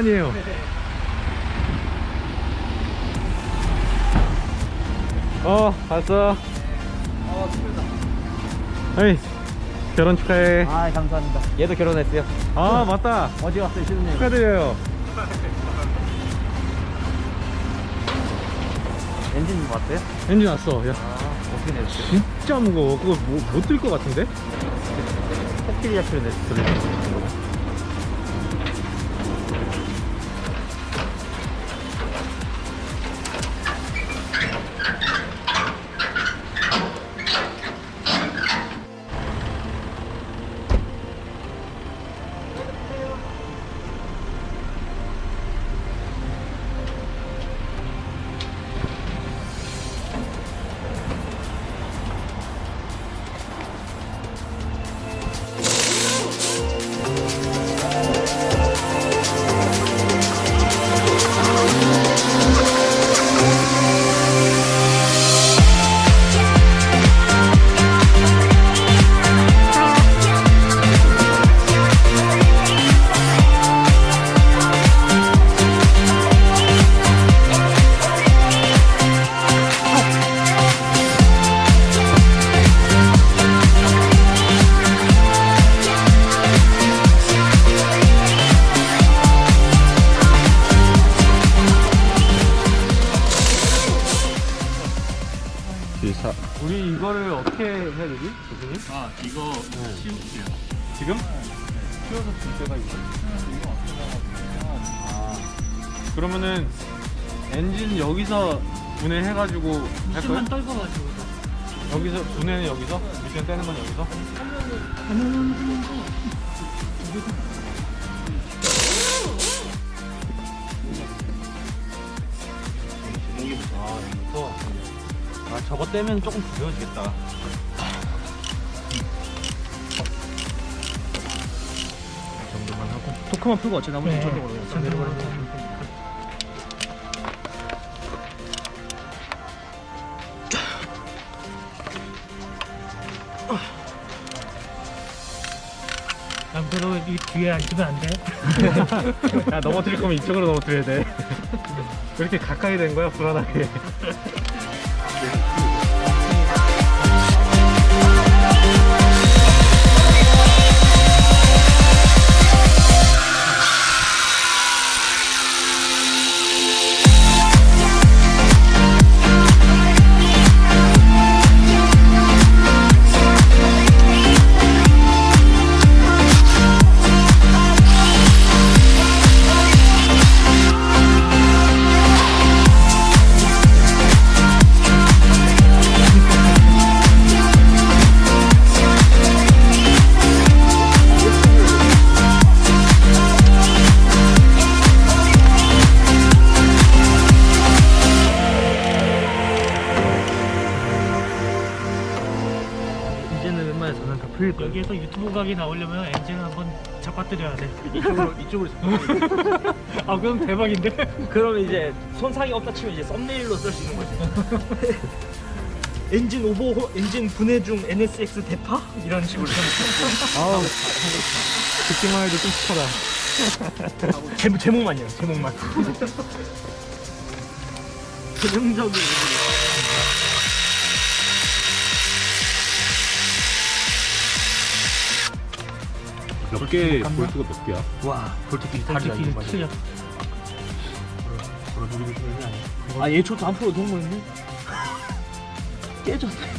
어 오랜만이에요 어 봤어 아, 축하다. 에이 결혼 축하해 아, 감사합니다. 얘도 결혼했어요. 아 맞다 어디 갔어요, 시드님? 축하드려요 엔진 왔어요? 엔진 왔어 야 아, 어떻게 내셨어요? 진짜 무거워 그거 뭐, 못들 것 같은데? 코끼리 잡히를 내셨어요. 떼면 조금 부러워지겠다 정도만 하고 토크만 풀고 어차피 나머지 네. 저쪽으로 내려가는 거. 남편도 이 뒤에 앉으면 안 돼? 야 넘어뜨릴 거면 이쪽으로 넘어뜨려야 돼. 왜 이렇게 가까이 된 거야 불안하게. 돼. 이쪽으로 이쪽으로. 아 그럼 대박인데? 그러면 이제 손상이 없다 치면 이제 썸네일로 쓸 수 있는 거지. 엔진 오버 엔진 분해 중 NSX 대파 이런 식으로 아우 듣기만 해도 끔찍하다. 제목 제목만이요 제목만. 전형적인 몇개 볼트가 몇 개야? 와 볼트 길이 볼트 길이 틀려. 아얘 초도 앞으로 동물인데 깨졌네.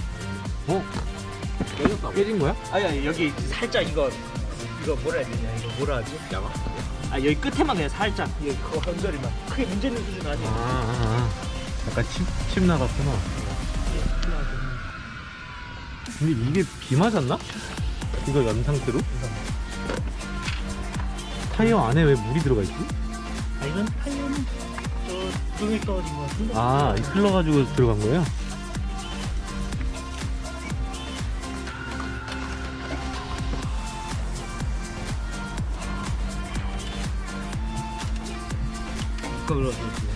어? 깨졌다고? 깨진 거야? 아니 아니 여기 살짝 이거 이거 뭐라 해야 되냐 이거 뭐라 하지? 야마? 아 여기 끝에만 그냥 살짝 여기 그거 언저리만 크게 문제 있는 수준 아, 아니야. 아, 아. 약간 침, 침 나갔구나. 근데 이게 비 맞았나? 이거 연 상태로? 타이어 안에 왜 물이 들어가 있지? 아 이건 타이어는 저 구름이 떨어진 거 같은데? 아, 이 흘러가지고 들어간 거예요? 그렇지.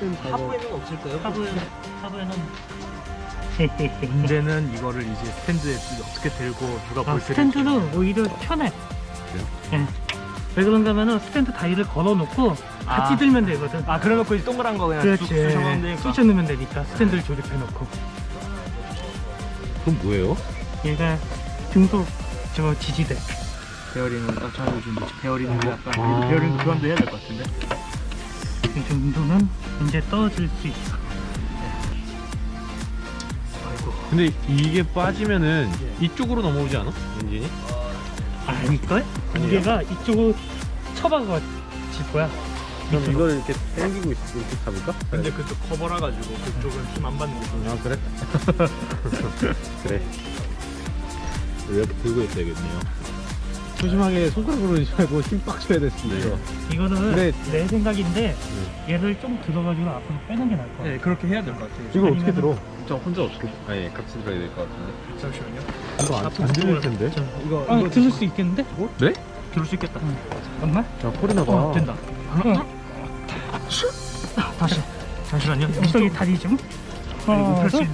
너무 빡센 작업. 하부에는 없을까요? 하부에는 하부에는 문제는 이거를 이제 스탠드에 어떻게 들고 누가 아, 볼 때를 스탠드는 오히려 편해. 예. 왜 그런가 하면은 스탠드 다이를 걸어놓고 같이 아. 들면 되거든. 아 그래놓고 이제 동그란 거 그냥 그렇지. 쑥 쑤셔넣으면 되니까 쑤셔 넣으면 되니까 스탠드를 조립해놓고. 그럼 뭐예요? 얘가 중속 저 지지대. 베어링은 딱 잡아주면 되지 베어링은 약간 아. 베어링 교환도 해야 될 것 같은데 이 정도는 이제 떠질 수 있어. 근데 이게 빠지면은 이쪽으로 넘어오지 않아? 엔진이? 아닐걸? 무게가 이쪽으로 쳐박아 질 거야. 그럼 이걸 이렇게 당기고 있, 이렇게 잡을까? 근데 그쪽 커버라 가지고 그쪽은 힘 안 받는 게 좋아 아 그래? 그래 이렇게 들고 있어야겠네요 조심하게 손가락으로 넣지 말고 힘빡 줘야 됐습니다 이거 이거는 근데- 내 생각인데 얘를 좀 들어가지고 앞으로 빼는 게 나을 것 같아. 네 그렇게 해야 될 것 같아요 이거 어떻게 아니면은- 들어? 저 혼자 어떻게 아니 같이 들어야 될 것 같은데 잠시만요 이거 안, 안 들릴 텐데 저, 이거 아, 이거 들을 수 있겠는데? 네? 들을 수 있겠다 잠깐만. 자 소리 나 봐 어, 된다. 어. 다시. 잠시만요. 저기 다리 좀. 하나, 둘.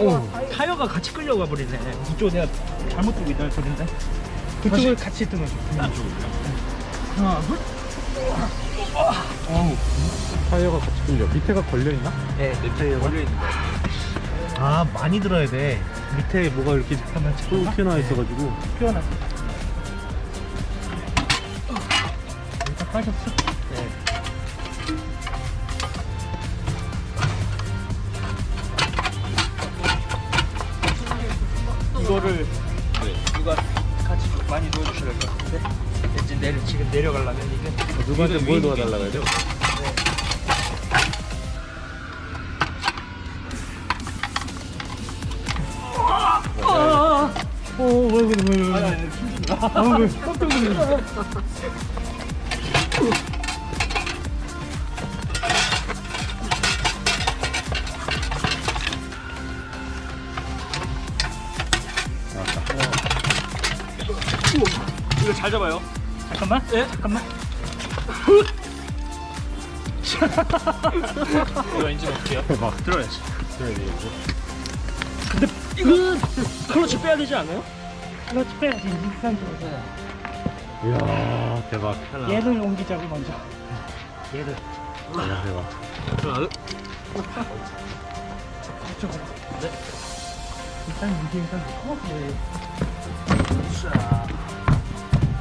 어, 타이어가 같이 끌려가 버리네 이쪽 내가 잘못 들고 있다 소린데? 그쪽을 같이 끊어줘. 하나 둘 타이어가 같이 끌려. 밑에가 걸려있나? 네, 내 타이어 걸려있는데 아 많이 들어야 돼. 밑에 뭐가 이렇게 잠깐만, 쭉. 튀어나와 있어가지고. 피어나. 여기다 빠졌어? 이거 뭘 도와달라고 해야 돼? 어, 왜, 왜, 왜, 왜. 아니 어, 왜. 깜짝 놀랐네. 이거 잘 잡아요 잠깐만. 네? 잠깐만. 이거 엔진 어떻게 해요? 대박 들어야지 이거 클러치 빼야 되지 않아요? 클러치 빼야지. 일산적으로. 이야 대박 얘를 옮기자고 먼저. 얘를. 이야 대박 이쪽으로. 네. 일단 위에서 넣고. 자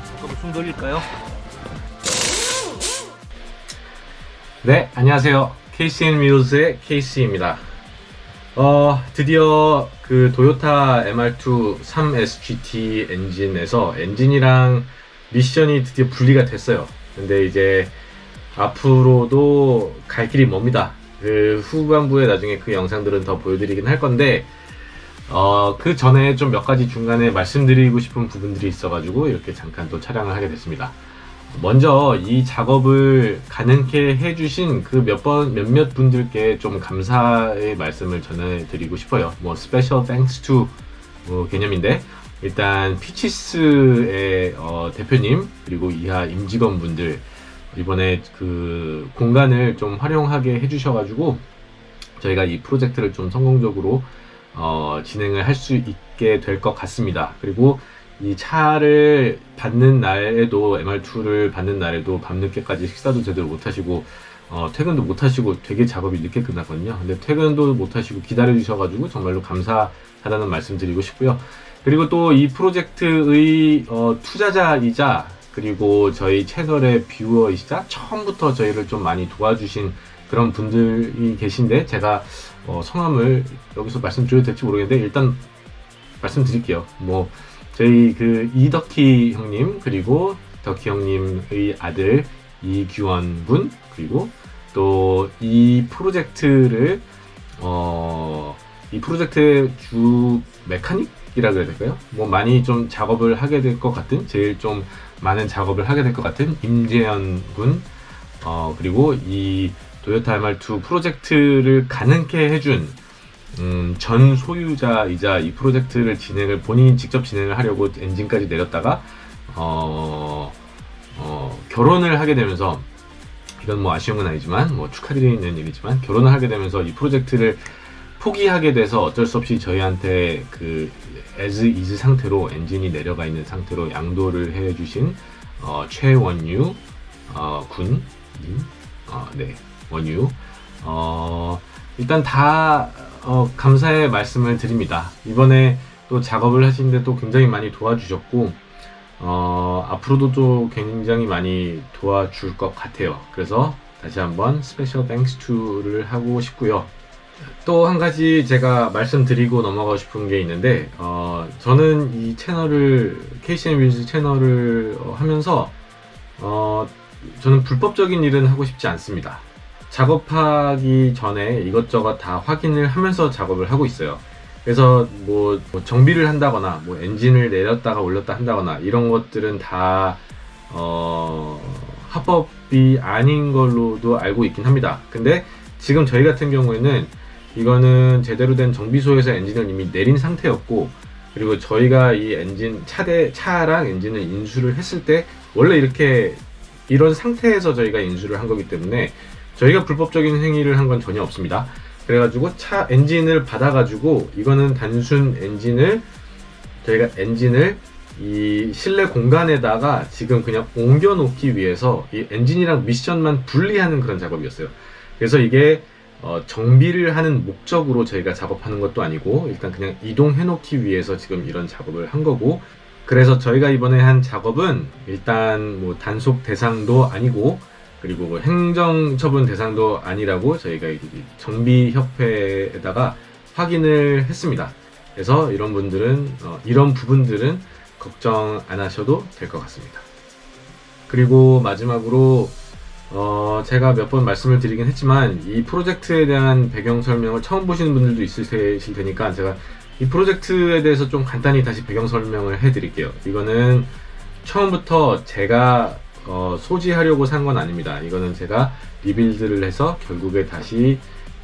잠깐만 숨 돌릴까요? 네, 안녕하세요. KCN 뮤즈의 KC입니다. 어, 드디어 그 도요타 MR2 3SGT 엔진에서 엔진이랑 미션이 드디어 분리가 됐어요. 근데 이제 앞으로도 갈 길이 멉니다. 그 후반부에 나중에 그 영상들은 더 보여드리긴 할 건데, 어, 그 전에 좀 몇 가지 중간에 말씀드리고 싶은 부분들이 있어가지고 이렇게 잠깐 또 촬영을 하게 됐습니다. 먼저 이 작업을 가능케 해주신 그 몇 번, 몇몇 분들께 좀 감사의 말씀을 전해드리고 싶어요. 뭐, 투뭐 개념인데, 일단 피치스의 어, 대표님, 그리고 이하 임직원분들, 이번에 그 공간을 좀 활용하게 해주셔가지고, 저희가 이 프로젝트를 좀 성공적으로 어, 진행을 할 수 있게 될 것 같습니다. 그리고 이 차를 받는 날에도 MR2를 받는 날에도 밤늦게까지 식사도 제대로 못 하시고 어, 퇴근도 못 하시고 되게 작업이 늦게 끝났거든요. 근데 퇴근도 못 하시고 기다려 주셔 가지고 정말로 감사하다는 말씀 드리고 싶고요. 그리고 또 이 프로젝트의 어, 투자자이자 그리고 저희 채널의 뷰어이시자 처음부터 저희를 좀 많이 도와주신 그런 분들이 계신데 제가 어, 성함을 여기서 말씀드려도 될지 모르겠는데 일단 말씀드릴게요. 뭐 저희 그 이덕희 형님 그리고 덕희 형님의 아들 이규원 분 그리고 또 이 프로젝트를 어, 이 프로젝트의 주 메카닉이라 그래야 될까요? 뭐 많이 좀 작업을 하게 될 것 같은 제일 좀 많은 작업을 하게 될 것 같은 임재현 군 어, 그리고 이 도요타 MR2 프로젝트를 가능케 해준 음, 전 소유자이자 이 프로젝트를 진행을 본인이 직접 진행을 하려고 엔진까지 내렸다가 어, 어, 결혼을 하게 되면서 이건 뭐 아쉬운 건 아니지만 뭐 축하드리는 일이지만 결혼을 하게 되면서 이 프로젝트를 포기하게 돼서 어쩔 수 없이 저희한테 그 as is 상태로 엔진이 내려가 있는 상태로 양도를 해주신 어, 최원유 어, 군님, 어, 네. 원유. 어, 일단 다 어, 감사의 말씀을 드립니다. 이번에 또 작업을 하시는데 또 굉장히 많이 도와주셨고 어, 앞으로도 또 굉장히 많이 도와줄 것 같아요. 그래서 다시 한번 스페셜 땡스 투를 하고 싶고요. 또 한 가지 제가 말씀드리고 넘어가고 싶은 게 있는데 어, 저는 이 채널을 KCM 뮤직 채널을 어, 하면서 어, 저는 불법적인 일은 하고 싶지 않습니다. 작업하기 전에 이것저것 다 확인을 하면서 작업을 하고 있어요. 그래서 뭐, 뭐 정비를 한다거나 뭐 엔진을 내렸다가 올렸다 한다거나 이런 것들은 다 어, 합법이 아닌 걸로도 알고 있긴 합니다. 근데 지금 저희 같은 경우에는 이거는 제대로 된 정비소에서 엔진을 이미 내린 상태였고 그리고 저희가 이 엔진 차대 차랑 엔진을 인수를 했을 때 원래 이렇게 이런 상태에서 저희가 인수를 한 거기 때문에 저희가 불법적인 행위를 한 건 전혀 없습니다. 그래가지고 차 엔진을 받아가지고 이거는 단순 엔진을 저희가 엔진을 이 실내 공간에다가 지금 그냥 옮겨 놓기 위해서 이 엔진이랑 미션만 분리하는 그런 작업이었어요. 그래서 이게 어, 정비를 하는 목적으로 저희가 작업하는 것도 아니고 일단 그냥 이동해 놓기 위해서 지금 이런 작업을 한 거고 그래서 저희가 이번에 한 작업은 일단 뭐 단속 대상도 아니고 그리고 뭐 행정처분 대상도 아니라고 저희가 이 정비협회에다가 확인을 했습니다. 그래서 이런 분들은 어, 이런 부분들은 걱정 안 하셔도 될 것 같습니다. 그리고 마지막으로 어, 제가 몇 번 말씀을 드리긴 했지만 이 프로젝트에 대한 배경 설명을 처음 보시는 분들도 있으실 테니까 제가 이 프로젝트에 대해서 좀 간단히 다시 배경 설명을 해드릴게요. 이거는 처음부터 제가 어, 소지하려고 산 건 아닙니다. 이거는 제가 리빌드를 해서 결국에 다시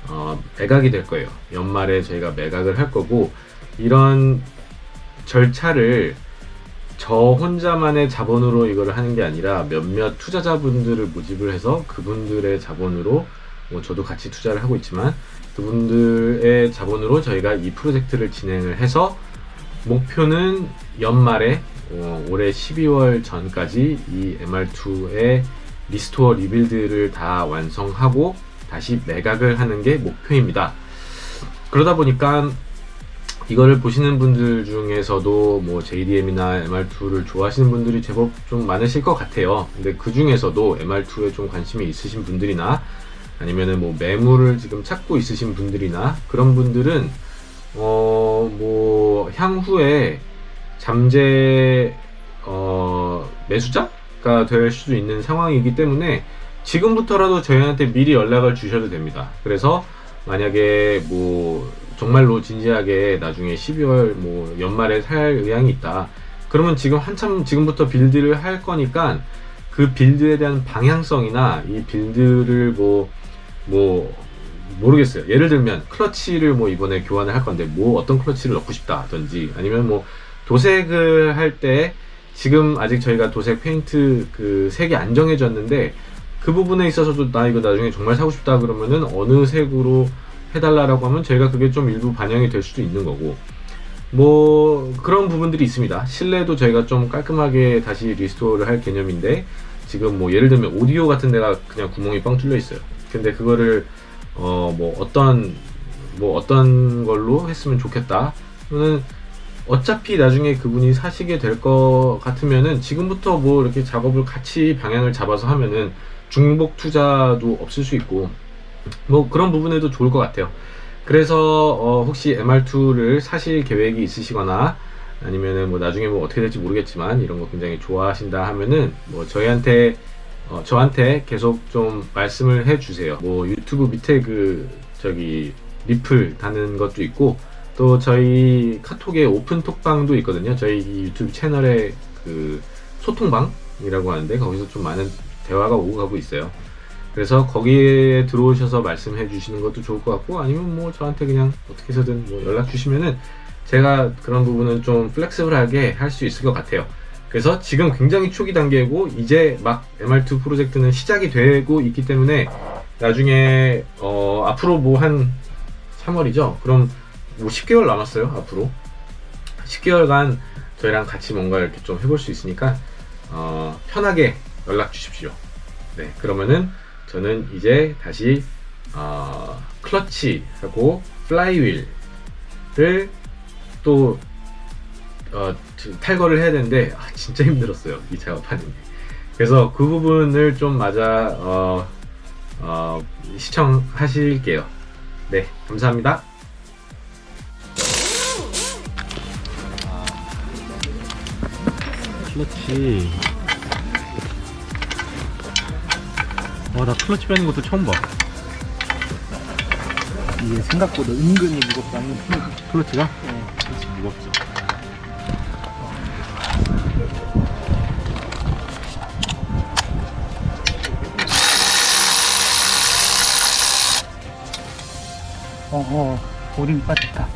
어, 매각이 될 거예요. 연말에 저희가 매각을 할 거고 이런 절차를 저 혼자만의 자본으로 이거를 하는 게 아니라 몇몇 투자자분들을 모집을 해서 그분들의 자본으로 뭐 저도 같이 투자를 하고 있지만 그분들의 자본으로 저희가 이 프로젝트를 진행을 해서 목표는 연말에 어, 올해 12월 전까지 이 MR2의 리스토어 리빌드를 다 완성하고 다시 매각을 하는 게 목표입니다. 그러다 보니까 이거를 보시는 분들 중에서도 뭐 JDM이나 MR2를 좋아하시는 분들이 제법 좀 많으실 것 같아요. 근데 그 중에서도 MR2에 좀 관심이 있으신 분들이나 아니면은 뭐 매물을 지금 찾고 있으신 분들이나 그런 분들은 어 뭐 향후에 잠재 어 매수자가 될 수도 있는 상황이기 때문에 지금부터라도 저희한테 미리 연락을 주셔도 됩니다. 그래서 만약에 뭐 정말로 진지하게 나중에 12월 뭐 연말에 살 의향이 있다. 그러면 지금 한참 지금부터 빌드를 할 거니까 그 빌드에 대한 방향성이나 이 빌드를 뭐, 뭐, 모르겠어요. 예를 들면 클러치를 뭐 이번에 교환을 할 건데 뭐 어떤 클러치를 넣고 싶다든지 아니면 뭐 도색을 할 때 지금 아직 저희가 도색 페인트 그 색이 안 정해졌는데 그 부분에 있어서도 나 이거 나중에 정말 사고 싶다 그러면은 어느 색으로 해달라라고 하면 저희가 그게 좀 일부 반영이 될 수도 있는 거고 뭐 그런 부분들이 있습니다. 실내도 저희가 좀 깔끔하게 다시 리스토어를 할 개념인데 지금 뭐 예를 들면 오디오 같은 데가 그냥 구멍이 뻥 뚫려 있어요. 근데 그거를 어 뭐 어떤 뭐 어떤 걸로 했으면 좋겠다. 또는 어차피 나중에 그분이 사시게 될 것 같으면은 지금부터 뭐 이렇게 작업을 같이 방향을 잡아서 하면은 중복 투자도 없을 수 있고 뭐 그런 부분에도 좋을 것 같아요. 그래서 어 혹시 MR2를 사실 계획이 있으시거나 아니면은 뭐 나중에 뭐 어떻게 될지 모르겠지만 이런 거 굉장히 좋아하신다 하면은 뭐 저희한테 어 저한테 계속 좀 말씀을 해 주세요. 뭐 유튜브 밑에 그 저기 리플 다는 것도 있고 또 저희 카톡에 오픈 톡방도 있거든요. 저희 이 유튜브 채널의 그 소통방이라고 하는데 거기서 좀 많은 대화가 오고 가고 있어요. 그래서 거기에 들어오셔서 말씀해 주시는 것도 좋을 것 같고 아니면 뭐 저한테 그냥 어떻게 해서든 뭐 연락 주시면은 제가 그런 부분은 좀 플렉스블하게 할 수 있을 것 같아요. 그래서 지금 굉장히 초기 단계고 이제 막 MR2 프로젝트는 시작이 되고 있기 때문에 나중에 어, 앞으로 뭐 한 3월이죠. 그럼 뭐 10개월 남았어요. 앞으로 10개월간 저희랑 같이 뭔가 이렇게 좀 해볼 수 있으니까 어, 편하게 연락 주십시오. 네, 그러면은 저는 이제 다시 어, 클러치하고 플라이휠을 또 어, 탈거를 해야 되는데 아, 진짜 힘들었어요 이 작업하는 게. 그래서 그 부분을 좀 맞아 어, 어, 시청하실게요. 네, 감사합니다. 클러치. 와, 나 클러치 빼는 것도 처음 봐. 이게 생각보다 은근히 무겁다는 클러치가? 네. 클러치 무겁죠. 어어 오링 빠졌다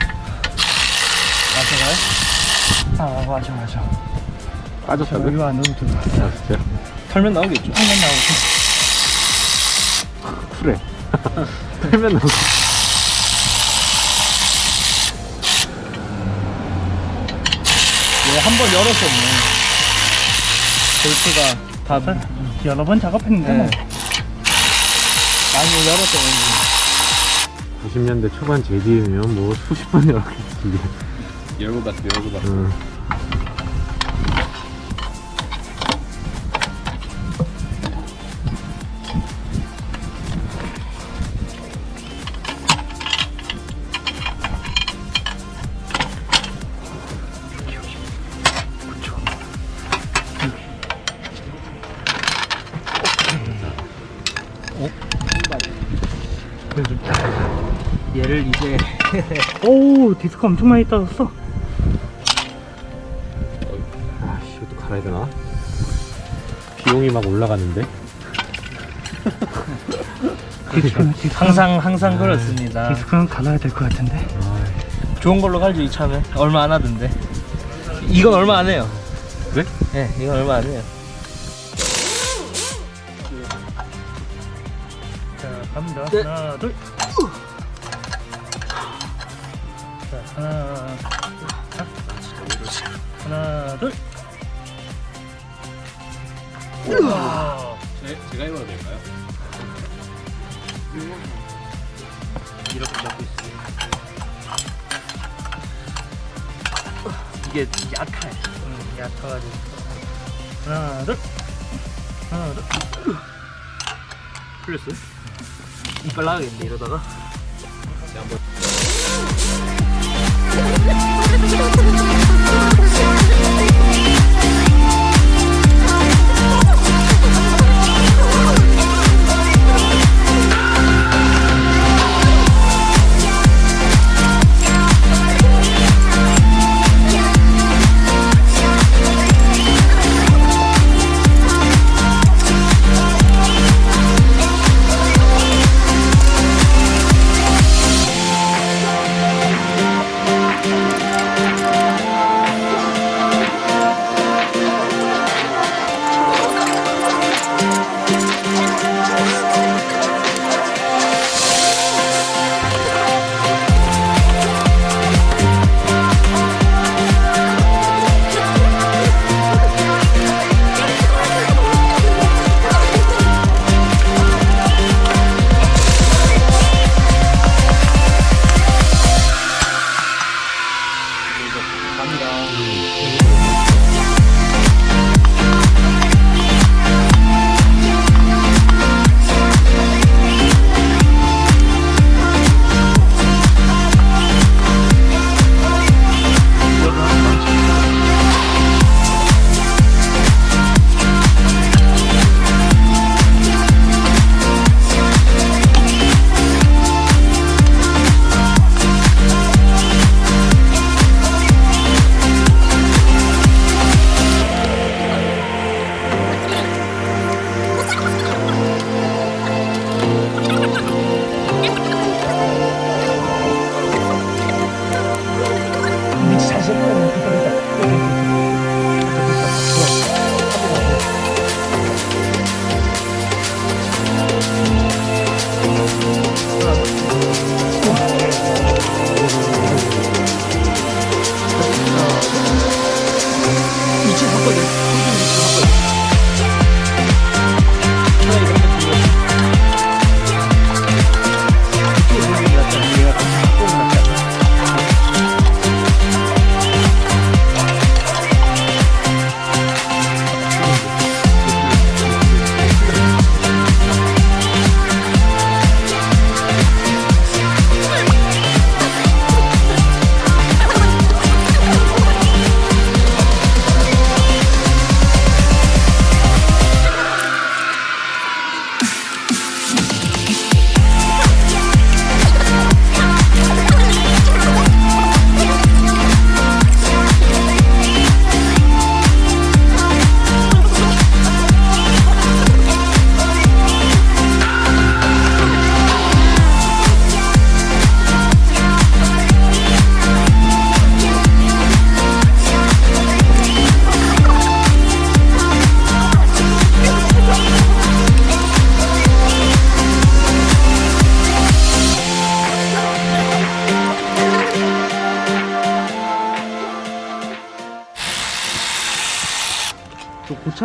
맞아가요? 아 맞아 맞아 빠졌다고요? 이거 안 넣어도 돼 아, 진짜요? 털면 나오겠죠? 한번 나오고 그래. 풀면 나오고. 얘한번 열었었네 볼트가 다 여러 번 작업했는데 네. 뭐 많이 열었었는지 90년대 초반 JD면 뭐 수십 번 열었겠지. 열고 봤어 열고 봤어 응. 얘를 이제 오 디스크 엄청 많이 떨어졌어. 아, 씨, 이것도 갈아야 되나? 비용이 막 올라가는데? 디스크는 디스크 항상 항상 그렇습니다. 디스크는 갈아야 될 것 같은데. 좋은 걸로 갈죠 이 차는. 얼마 안 하던데. 이건 얼마 안 해요. 그래? 네 이건 얼마 안 해요. 자 갑니다. 네. 하나 둘 우와. 제가 해봐도 될까요? 이렇게 잡고 있어요 이게 약해 음, 얕아가지고 하나 둘 하나 둘 풀렸어요? 이빨 나가겠네 이러다가 잘 씹는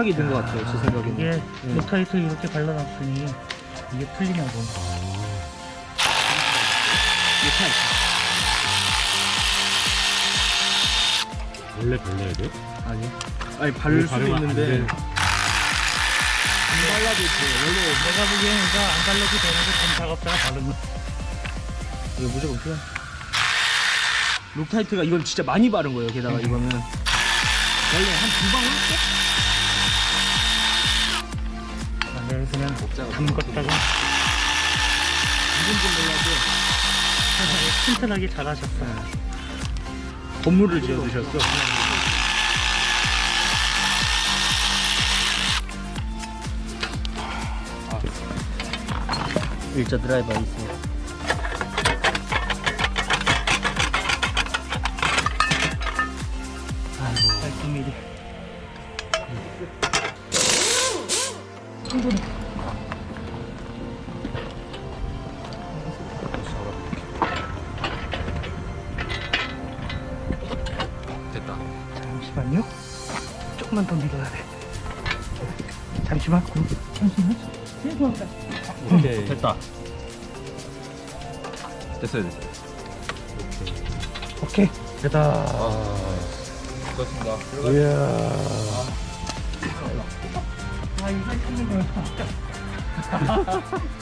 고착이 된 것 같아요 제 생각에는. 이게 록타이트 이렇게 발라놨으니 이게 풀리냐고. 원래 발라야 돼요? 아니 아니 바를 수도 바르면 안 있는데. 돼. 안 발라도 돼 원래 내가 보기에는 이거 안 발라도 되는 거전 작업자가 바른 거. 이거 무조건 필요 록타이트가 이건 진짜 많이 바른 거예요 게다가 이거는. 원래 한 두 방울 꼭 아, 네, 그냥 담궜다가 누군지 몰라도 튼튼하게 잘 하셨어요. 건물을 지어 두셨어? 일자 드라이버 있어 조금만 더 밀어야 돼. 잠시만. 잠시만. 오케이. 됐다 됐어요, 됐어요. 오케이. 됐다. 좋습니다. 이야. 아, 이거 찾는 거였어.